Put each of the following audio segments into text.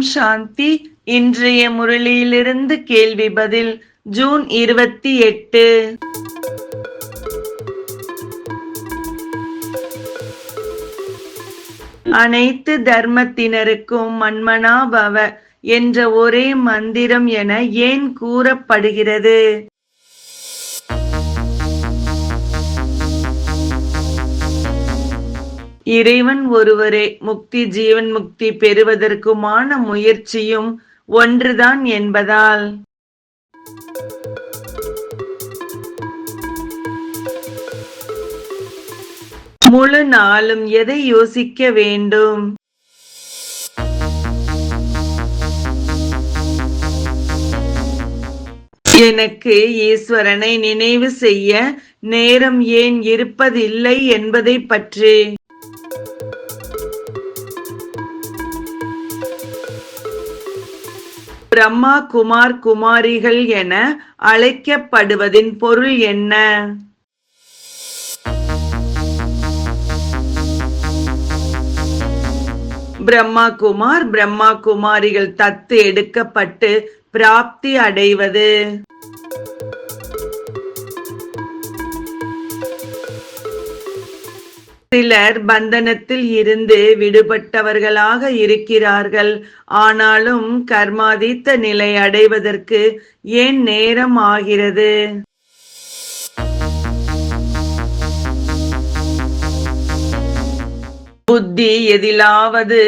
சாந்தி. இன்றைய முரளியிலிருந்து கேள்வி பதில் ஜூன் இருபத்தி எட்டு. அனைத்து தர்மத்தினருக்கும் மன்மனாபவ என்ற ஒரே மந்திரம் என ஏன் கூறப்படுகிறது? இறைவன் ஒருவரே முக்தி ஜீவன் முக்தி பெறுவதற்குமான முயற்சியும் ஒன்றுதான் என்பதால். முழு நாளும் எதை யோசிக்க வேண்டும்? எனக்கு ஈஸ்வரனை நினைவு செய்ய நேரம் ஏன் இருப்பதில்லை என்பதை பற்றி. பிரம்மா குமார் குமாரிகள் என அழைக்கப்படுவதின் பொருள் என்ன? பிரம்மா குமார் பிரம்மா குமாரிகள் தத்து எடுக்கப்பட்டு பிராப்தி அடைவது. சிலர் பந்தனத்தில் இருந்து விடுபட்டவர்களாக இருக்கிறார்கள். ஆனாலும் கர்மாதித்த நிலை அடைவதற்கு ஏன் நேரம் ஆகிறது? புத்தி எதிலாவது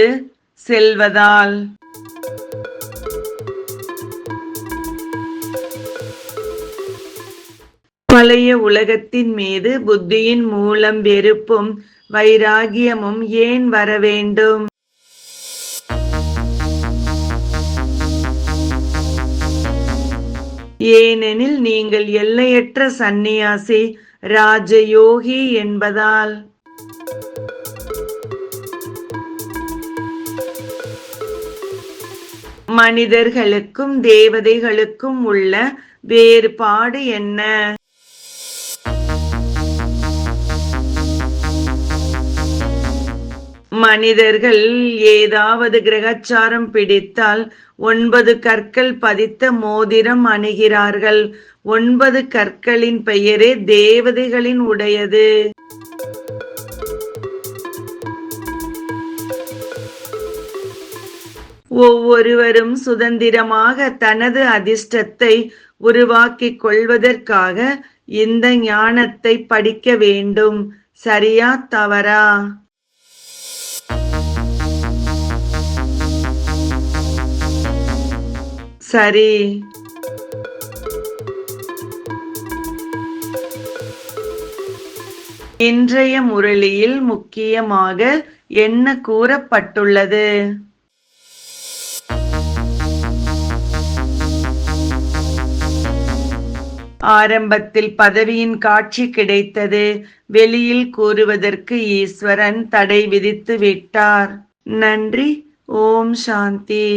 செல்வதால். பழைய உலகத்தின் மீது புத்தியின் மூலம் வெறுப்பும் வைராகியமும் ஏன் வர வேண்டும்? ஏனெனில் நீங்கள் எல்லையற்ற சந்நியாசி ராஜயோகி என்பதால். மனிதர்களுக்கும் தேவதைகளுக்கும் உள்ள வேறுபாடு என்ன? மனிதர்கள் ஏதாவது கிரகச்சாரம் பிடித்தால் ஒன்பது கற்கள் பதித்த மோதிரம் அணுகிறார்கள். ஒன்பது கற்களின் பெயரே தேவதைகளின் உடையது. ஒவ்வொருவரும் சுதந்திரமாக தனது அதிர்ஷ்டத்தை உருவாக்கிக் கொள்வதற்காக இந்த ஞானத்தை படிக்க வேண்டும். சரியா தவறா? சரி. இன்றைய முரளியில் முக்கியமாக என்ன கூறப்பட்டுள்ளது? ஆரம்பத்தில் பதவியின் காட்சி கிடைத்தது. வெளியில் கூறுவதற்கு ஈஸ்வரன் தடை விதித்து விட்டார். நன்றி. ஓம் சாந்தி.